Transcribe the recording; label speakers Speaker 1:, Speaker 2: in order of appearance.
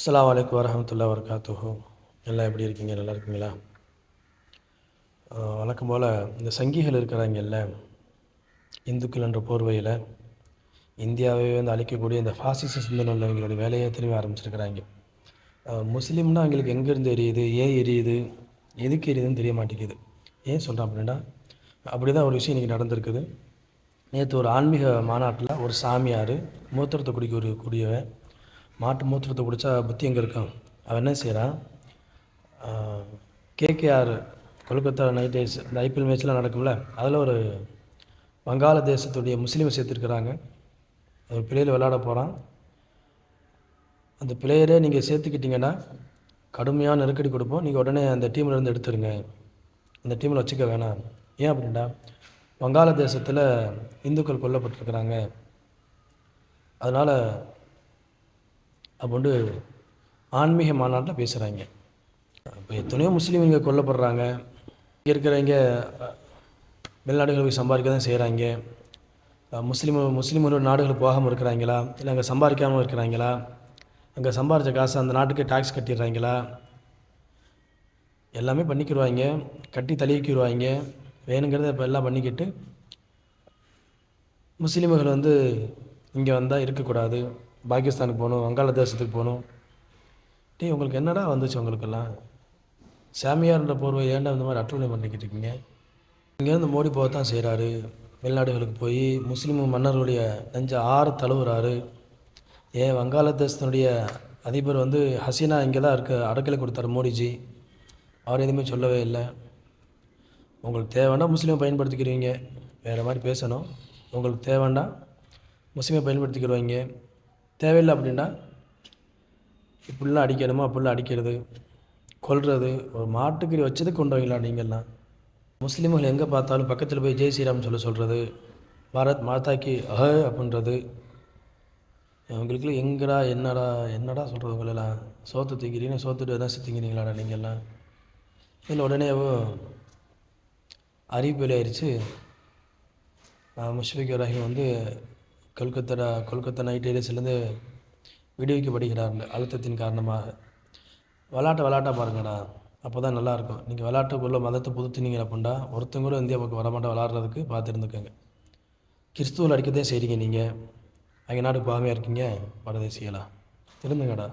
Speaker 1: அஸ்லாம் வலைக்கம் வரமத்துல்லா வரகாத்துஹோ எல்லாம் எப்படி இருக்கீங்க நல்லா இருக்கீங்களா வழக்கம் போல் இந்த சங்கிகள் இருக்கிறாங்கல்ல இந்துக்கள் என்ற போர்வையில் இந்தியாவே வந்து அழிக்கக்கூடிய இந்த ஃபாசிச சிந்தனையில் எங்களுடைய வேலையை திரும்பி ஆரம்பிச்சிருக்கிறாங்க முஸ்லீம்னா அவங்களுக்கு எங்கேருந்து எரியுது ஏன் எரியுது எதுக்கு எரியுதுன்னு தெரிய மாட்டேங்குது ஏன் சொல்கிறேன் அப்படின்னா அப்படி தான் ஒரு விஷயம் இன்றைக்கி நடந்திருக்குது நேற்று ஒரு ஆன்மீக மாநாட்டில் ஒரு சாமியார் மூத்திரத்தை குடிக்க ஒரு குடியவன் மாட்டு மூத்திரத்தை குடித்தா புத்தி எங்கே இருக்கும் அவன் என்ன செய்கிறான் கேகேஆர் கொல்கத்தா நைட் ரைஸ் இந்த ஐபிஎல் மேட்ச்லாம் நடக்கும்ல அதில் ஒரு வங்காளதேசத்துடைய முஸ்லீமை சேர்த்துருக்குறாங்க ஒரு பிள்ளையில் விளையாட போகிறான் அந்த பிளேயரே நீங்கள் சேர்த்துக்கிட்டிங்கன்னா கடுமையாக நெருக்கடி கொடுப்போம் நீங்கள் உடனே அந்த டீமில் இருந்து எடுத்துருங்க அந்த டீமில் வச்சுக்க வேணாம் ஏன் அப்படின்னா வங்காளதேசத்தில் இந்துக்கள் கொல்லப்பட்டிருக்கிறாங்க அதனால் அப்படின்ட்டு ஆன்மீக மாநாட்டில் பேசுகிறாங்க இப்போ எத்தனையோ முஸ்லீம் இங்கே கொல்லப்படுறாங்க இங்கே இருக்கிறவங்க வெளிநாடுகள் போய் சம்பாதிக்க தான் செய்கிறாங்க முஸ்லீம் முஸ்லீம் நாடுகளுக்கு போகாமல் இருக்கிறாங்களா இல்லை அங்கே சம்பாதிக்காமல் இருக்கிறாங்களா அங்கே சம்பாதிச்ச காசு அந்த நாட்டுக்கு டேக்ஸ் கட்டிடுறாங்களா எல்லாமே பண்ணிக்கிடுவாங்க கட்டி தழுவிக்கிடுவாங்க வேணுங்கிறத இப்போ எல்லாம் பண்ணிக்கிட்டு முஸ்லீம்கள் வந்து இங்கே வந்தால் இருக்கக்கூடாது பாகிஸ்தானுக்கு போகணும் வங்காளதேசத்துக்கு போகணும் டே உங்களுக்கு என்னடா வந்துச்சு உங்களுக்கெல்லாம் சாமியார்ன்ற போர்வை ஏன்டா இந்த மாதிரி அட்டுவலை பண்ணிக்கிட்டு இருக்கீங்க இங்கேருந்து மோடி போக தான் செய்கிறாரு வெளிநாடுகளுக்கு போய் முஸ்லீம் மன்னர்களுடைய நெஞ்ச ஆறு தழுவுறாரு ஏன் வங்காளதேசத்தினுடைய அதிபர் வந்து ஹசீனா இங்கே தான் இருக்க அடக்கலை கொடுத்தார் மோடிஜி அவர் எதுவுமே சொல்லவே இல்லை உங்களுக்கு தேவைன்னா முஸ்லீமை பயன்படுத்திக்கிறீங்க வேறு மாதிரி பேசணும் உங்களுக்கு தேவைன்னா முஸ்லீமை பயன்படுத்திக்கிடுவாங்க தேவையில்லை அப்படின்னா இப்படிலாம் அடிக்கணுமோ அப்படிலாம் அடிக்கிறது கொல்றது ஒரு மாட்டுக்கறி வச்சது கொண்டு வைக்கலாம் நீங்கள்லாம் முஸ்லீம்கள் எங்கே பார்த்தாலும் பக்கத்தில் போய் ஜெய் ஸ்ரீராம் சொல்ல சொல்கிறது பாரத் மாதாக்கி அஹ அப்படின்றது அவங்களுக்குலாம் எங்கடா என்னடா என்னடா சொல்கிறது உங்களெல்லாம் சோத்து திங்கிறீங்க சோத்துட்டு எதாச்சும் திங்கிறீங்களாடா நீங்கள்லாம் இதில் உடனே அறிவிப்பில் ஆயிடுச்சு முஷ்ஃபிக் ரஹீம் வந்து கொல்கத்தா கொல்கத்தா நைட் ரைடர்ஸ்லேருந்து விடுவிக்க அழுத்தத்தின் காரணமாக விளாட்ட விளாட்டா பாருங்கண்ணா அப்போ தான் நல்லாயிருக்கும் நீங்கள் விளாட்டுக்குள்ளே மதத்தை புதுத்துனீங்க அப்படின்னா ஒருத்தங்க கூட இந்தியா பக்கம் வரமாட்டேன் விளாட்றதுக்கு பார்த்துருந்துக்கோங்க கிறிஸ்துவில் அடிக்கத்தான் செய்கிறீங்க நீங்கள் அங்கே நாடு பாமையாக இருக்கீங்க பரதேசியலாம் திருந்துங்கடா